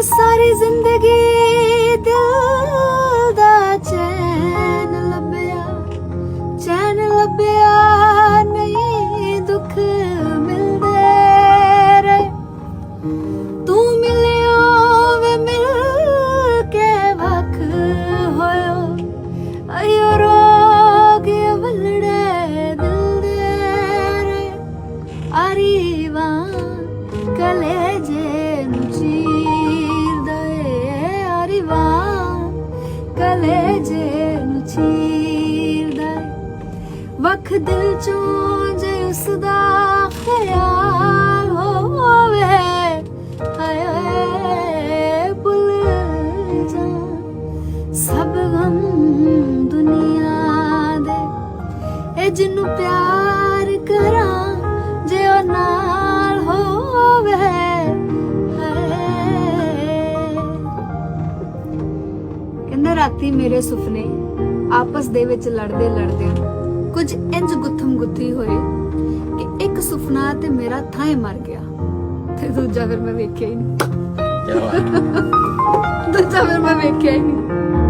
ਸਾਰੀ ਜ਼ਿੰਦਗੀ ਦਿਲ ਦਾ ਚੈਨ ਲੱਭਿਆ ਚੈਨ ਲੱਭਿਆ, ਨਹੀਂ ਦੁੱਖ ਮਿਲਦੇ ਰਹੇ। ਤੂੰ ਮਿਲਿਓ ਵੇ ਮਿਲ ਕੇ ਵਖ ਹੋਇਓ ਅਯੋ ਰੋਗ ਵਲੜੇ ਦਿਲ ਦੇ ਰੇ ਅਰੀਵਾ ਕਲੇਜੇ ਕਲੇਜੇ ਨੂੰ ਚੀਰਦਾ ਵਖ ਦਿਲ ਚੋਂ ਜੇ ਉਸ ਦਾ ਖਿਆਲ ਹੋਵੇ, ਹਾਏ ਹਾਏ ਭੁੱਲ ਜਾ। ਸਭ ਗਮ ਦੁਨੀਆ ਦੇ, ਇਹ ਜਿਹਨੂੰ ਪਿਆਰ ਕਹਿੰਦਾ ਰਾਤੀ ਮੇਰੇ ਸੁਪਨੇ ਆਪਸ ਦੇ ਵਿੱਚ ਲੜਦੇ ਲੜਦੇ ਕੁਝ ਇੰਜ ਗੁੱਥਮ ਗੁੱਥੀ ਹੋਏ ਕਿ ਇੱਕ ਸੁਪਨਾ ਤੇ ਮੇਰਾ ਥਾਂ ਮਰ ਗਿਆ ਤੇ ਦੂਜਾ ਫਿਰ ਮੈਂ ਵੇਖਿਆ ਹੀ ਨਹੀਂ। ਦੂਜਾ ਫਿਰ ਮੈਂ ਵੇਖਿਆ ਹੀ ਨਹੀਂ।